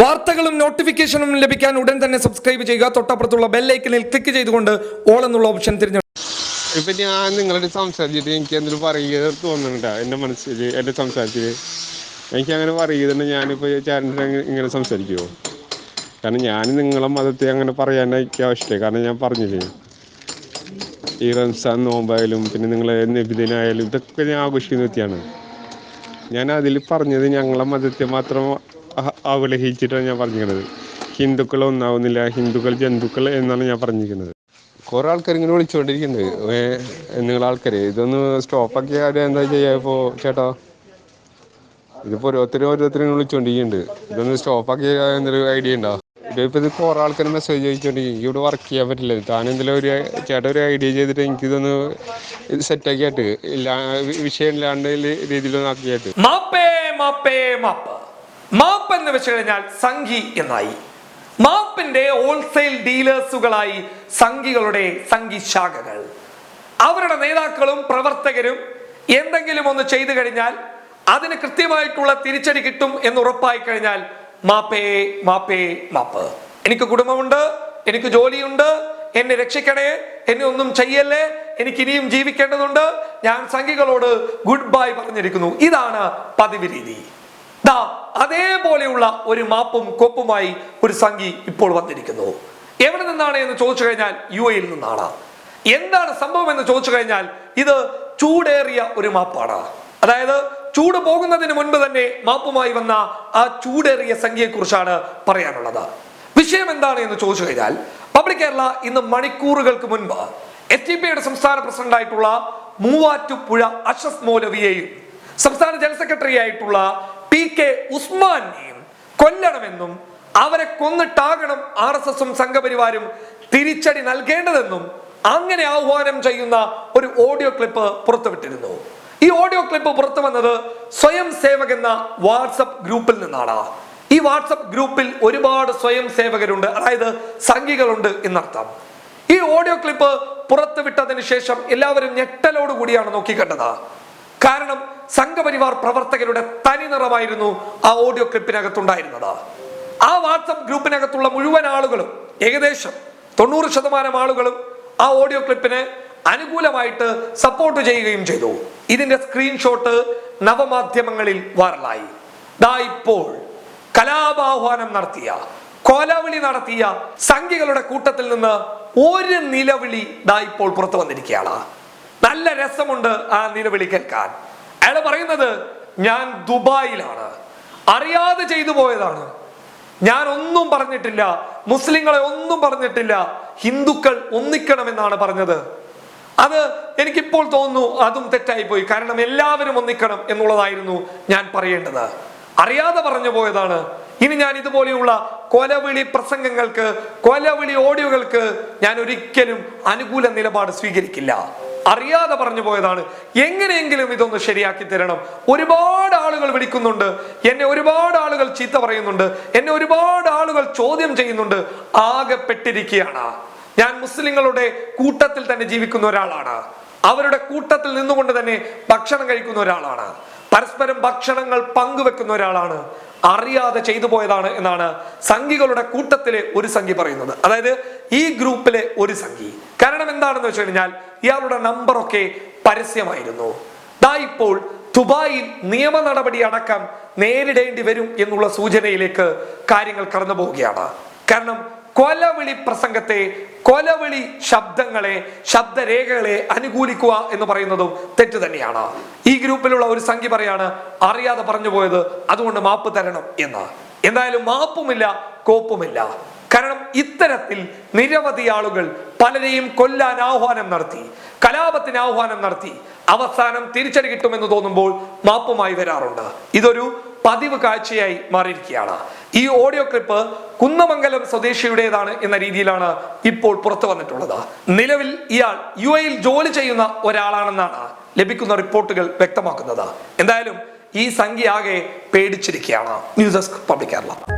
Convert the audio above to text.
വാർത്തകളും നോട്ടിഫിക്കേഷനും ലഭിക്കാൻ ഉടൻ തന്നെ സബ്സ്ക്രൈബ് ചെയ്യുക. തൊട്ടപ്പുറത്തുള്ള ബെല്ലൈക്കനിൽ ക്ലിക്ക് ചെയ്തുകൊണ്ട് ഓൾ എന്നുള്ള ഓപ്ഷൻ തിരഞ്ഞെടുക്കുക ഇപ്പൊ ഞാൻ നിങ്ങളുടെ സംസാരിച്ചിട്ട് എനിക്ക് എന്തൊരു പറയുക തോന്നുന്നുണ്ടാ. എന്റെ മനസ്സിൽ എന്റെ സംസാരത്തിൽ എനിക്ക് അങ്ങനെ പറയുന്നുണ്ട്. ഞാനിപ്പോ ചേട്ടന്റെ ഇങ്ങനെ സംസാരിക്കുമോ കാരണം ഞാൻ നിങ്ങളെ മതത്തെ അങ്ങനെ പറയാൻ എനിക്ക് ആവശ്യമില്ല. കാരണം ഞാൻ പറഞ്ഞില്ലേ ഈ റംസാൻ നോമ്പായാലും പിന്നെ നിങ്ങളെ നബിദിനായാലും ഇതൊക്കെ ഞാൻ ആഘോഷിക്കുന്ന വ്യക്തിയാണ്. ഞാൻ അതിൽ പറഞ്ഞത് ഞങ്ങളെ മതത്തെ മാത്രം അവലഹിച്ചിട്ടാണ് ഞാൻ പറഞ്ഞിരിക്കുന്നത്. ഹിന്ദുക്കൾ ഒന്നാവുന്നില്ല ഹിന്ദുക്കൾ ജന്തുക്കൾ എന്നാണ് ഞാൻ പറഞ്ഞിരിക്കുന്നത്. കുറെ ആൾക്കാർ ഇങ്ങനെ വിളിച്ചുകൊണ്ടിരിക്കുന്നുണ്ട് നിങ്ങൾ നിങ്ങളെ ആൾക്കാര് ഇതൊന്ന് സ്റ്റോപ്പാക്കി ആരും എന്താ ചെയ്യാ ഇപ്പോ ചേട്ടാ? ഇതിപ്പോ ഓരോരുത്തരും ഓരോരുത്തരും വിളിച്ചുകൊണ്ടിരിക്കുന്നുണ്ട് ഇതൊന്ന് സ്റ്റോപ്പാക്കി എന്തൊരു ഐഡിയ ഉണ്ടോ? ഇതിപ്പോ ഇത് കുറെ ആൾക്കാർ മെസ്സേജ് അയച്ചുകൊണ്ടിരിക്കും ഇവിടെ വർക്ക് ചെയ്യാൻ പറ്റില്ല. താൻ എന്തെങ്കിലും ഒരു ചേട്ടാ ഒരു ഐഡിയ ചെയ്തിട്ട് എനിക്കിതൊന്ന് സെറ്റാക്കിയായിട്ട് ഇല്ല വിഷയം ഇല്ലാണ്ട് രീതിയിലൊന്നും ആക്കിയായിട്ട് മാപ്പേ മാപ്പേ മാപ്പ്. മാപ്പ് എന്ന് വെച്ച് കഴിഞ്ഞാൽ സംഘി എന്നായി. മാപ്പിന്റെ ഹോൾസെയിൽ ഡീലേഴ്സുകളായി സംഘികളുടെ സംഘി ശാഖകൾ അവരുടെ നേതാക്കളും പ്രവർത്തകരും എന്തെങ്കിലും ഒന്ന് ചെയ്തു കഴിഞ്ഞാൽ അതിന് കൃത്യമായിട്ടുള്ള തിരിച്ചടി കിട്ടും എന്ന് ഉറപ്പായി കഴിഞ്ഞാൽ മാപ്പേ മാപ്പേ മാപ്പ്. എനിക്ക് കുടുംബമുണ്ട് എനിക്ക് ജോലിയുണ്ട് എന്നെ രക്ഷിക്കണേ എന്നെ ഒന്നും ചെയ്യല്ലേ എനിക്ക് ഇനിയും ജീവിക്കേണ്ടതുണ്ട്. ഞാൻ സംഘികളോട് ഗുഡ് ബൈ പറഞ്ഞിരിക്കുന്നു. ഇതാണ് പതിവ് രീതി. ദാ അതേപോലെയുള്ള ഒരു മാപ്പും കൊപ്പുമായി ഒരു സംഘി ഇപ്പോൾ വന്നിരിക്കുന്നു. എവിടെ നിന്നാണ് എന്ന് ചോദിച്ചു കഴിഞ്ഞാൽ യു എയിൽ നിന്നാണ്. എന്താണ് സംഭവം എന്ന് ചോദിച്ചു കഴിഞ്ഞാൽ ഇത് ചൂടേറിയ ഒരു മാപ്പാണ്. അതായത് ചൂട് പോകുന്നതിന് മുൻപ് തന്നെ മാപ്പുമായി വന്ന ആ ചൂടേറിയ സംഖ്യയെ കുറിച്ചാണ് പറയാനുള്ളത്. വിഷയം എന്താണ് എന്ന് ചോദിച്ചു കഴിഞ്ഞാൽ പബ്ലിക് കേരള ഇന്ന് മണിക്കൂറുകൾക്ക് മുൻപ് എസ് ടി പിയുടെ സംസ്ഥാന പ്രസിഡന്റ് ആയിട്ടുള്ള മൂവാറ്റുപുഴ അഷഫ് മൗലവിയെയും സംസ്ഥാന ജനറൽ സെക്രട്ടറി ആയിട്ടുള്ള പി കെ ഉസ്മാനെയും കൊല്ലണമെന്നും അവരെ കൊന്നിട്ടാകണം ആർ എസ് എസും സംഘപരിവാരും തിരിച്ചടി നൽകേണ്ടതെന്നും അങ്ങനെ ആഹ്വാനം ചെയ്യുന്ന ഒരു ഓഡിയോ ക്ലിപ്പ് പുറത്തുവിട്ടിരുന്നു. ഈ ഓഡിയോ ക്ലിപ്പ് പുറത്തു വന്നത് സ്വയം സേവക് എന്ന വാട്സപ്പ് ഗ്രൂപ്പിൽ നിന്നാണ്. ഈ വാട്സപ്പ് ഗ്രൂപ്പിൽ ഒരുപാട് സ്വയം സേവകരുണ്ട് അതായത് സംഘികളുണ്ട് എന്നർത്ഥം. ഈ ഓഡിയോ ക്ലിപ്പ് പുറത്തുവിട്ടതിന് ശേഷം എല്ലാവരും ഞെട്ടലോടുകൂടിയാണ് നോക്കിക്കണ്ടത്. കാരണം സംഘപരിവാർ പ്രവർത്തകരുടെ തനി നിറമായിരുന്നു ആ ഓഡിയോ ക്ലിപ്പിനകത്തുണ്ടായിരുന്നത് ആ വാട്സപ്പ് ഗ്രൂപ്പിനകത്തുള്ള മുഴുവൻ ആളുകളും ഏകദേശം തൊണ്ണൂറ് ശതമാനം ആളുകളും ആ ഓഡിയോ ക്ലിപ്പിന് അനുകൂലമായിട്ട് സപ്പോർട്ട് ചെയ്യുകയും ചെയ്തു. ഇതിന്റെ സ്ക്രീൻഷോട്ട് നവമാധ്യമങ്ങളിൽ വൈറലായി ദാ ഇപ്പോൾ കലാപാഹ്വാനം നടത്തിയ കൊലവിളി നടത്തിയ സംഘികളുടെ കൂട്ടത്തിൽ നിന്ന് ഒരു നിലവിളി ദാ ഇപ്പോൾ പുറത്തു വന്നിരിക്കുകയാണ്. നല്ല രസമുണ്ട് ആ നിലവിളി കേൾക്കാൻ. അയാൾ പറയുന്നത് ഞാൻ ദുബായിലാണ്. അറിയാതെ ചെയ്തു പോയതാണ്. ഞാൻ ഒന്നും പറഞ്ഞിട്ടില്ല. മുസ്ലിങ്ങളെ ഒന്നും പറഞ്ഞിട്ടില്ല. ഹിന്ദുക്കൾ ഒന്നിക്കണമെന്നാണ് പറഞ്ഞത്. അത് എനിക്കിപ്പോൾ തോന്നുന്നു അതും തെറ്റായി പോയി കാരണം എല്ലാവരും ഒന്നിക്കണം എന്നുള്ളതായിരുന്നു ഞാൻ പറയേണ്ടത്. അറിയാതെ പറഞ്ഞു പോയതാണ്. ഇനി ഞാൻ ഇതുപോലെയുള്ള കൊലവിളി പ്രസംഗങ്ങൾക്ക് കൊലവിളി ഓഡിയോകൾക്ക് ഞാൻ ഒരിക്കലും അനുകൂല നിലപാട് സ്വീകരിക്കില്ല. അറിയാതെ പറഞ്ഞു പോയതാണ്. എങ്ങനെയെങ്കിലും ഇതൊന്ന് ശരിയാക്കി തരണം. ഒരുപാട് ആളുകൾ വിളിക്കുന്നുണ്ട്. എന്നെ ഒരുപാട് ആളുകൾ ചീത്ത പറയുന്നുണ്ട്. എന്നെ ഒരുപാട് ആളുകൾ ചോദ്യം ചെയ്യുന്നുണ്ട്. ആകെപ്പെട്ടിരിക്കുകയാണ് ഞാൻ മുസ്ലിങ്ങളുടെ കൂട്ടത്തിൽ തന്നെ ജീവിക്കുന്ന ഒരാളാണ്. അവരുടെ കൂട്ടത്തിൽ നിന്നുകൊണ്ട് തന്നെ ഭക്ഷണം കഴിക്കുന്ന ഒരാളാണ്. പരസ്പരം ഭക്ഷണങ്ങൾ പങ്കുവെക്കുന്ന ഒരാളാണ്. അറിയാതെ ചെയ്തു പോയതാണ് എന്നാണ് സംഘികളുടെ കൂട്ടത്തിലെ ഒരു സംഖ്യ പറയുന്നത്. അതായത് ഈ ഗ്രൂപ്പിലെ ഒരു സംഖ്യ കാരണം എന്താണെന്ന് വെച്ച് കഴിഞ്ഞാൽ ഇയാളുടെ നമ്പറൊക്കെ പരസ്യമായിരുന്നു. ദാ ഇപ്പോൾ ദുബായിൽ നിയമ നടപടി അടക്കം നേരിടേണ്ടി വരും എന്നുള്ള സൂചനയിലേക്ക് കാര്യങ്ങൾ കടന്നു പോവുകയാണ്. കാരണം കൊലവിളി പ്രസംഗത്തെ കൊലവിളി ശബ്ദങ്ങളെ ശബ്ദരേഖകളെ അനുകൂലിക്കുക എന്ന് പറയുന്നതും തെറ്റ് തന്നെയാണ്. ഈ ഗ്രൂപ്പിലുള്ള ഒരു സംഖ്യ പറയാണ് അറിയാതെ പറഞ്ഞു പോയത് അതുകൊണ്ട് മാപ്പ് തരണം എന്ന്. എന്തായാലും മാപ്പുമില്ല കോപ്പുമില്ല. കാരണം ഇത്തരത്തിൽ നിരവധി ആളുകൾ പലരെയും കൊല്ലാൻ ആഹ്വാനം നടത്തി കലാപത്തിന് ആഹ്വാനം നടത്തി അവസാനം തിരിച്ചടി കിട്ടുമെന്ന് തോന്നുമ്പോൾ മാപ്പുമായി വരാറുണ്ട്. ഇതൊരു പതിവ് കാഴ്ചയായി മാറിയിരിക്കുകയാണ്. ഈ ഓഡിയോ ക്ലിപ്പ് കുന്നമംഗലം സ്വദേശിയുടേതാണ് എന്ന രീതിയിലാണ് ഇപ്പോൾ പുറത്തു വന്നിട്ടുള്ളത്. നിലവിൽ ഇയാൾ യു എയിൽ ജോലി ചെയ്യുന്ന ഒരാളാണെന്നാണ് ലഭിക്കുന്ന റിപ്പോർട്ടുകൾ വ്യക്തമാക്കുന്നത്. എന്തായാലും ഈ സംഖ്യ ആകെ പേടിച്ചിരിക്കുകയാണ്. News desk public Kerala.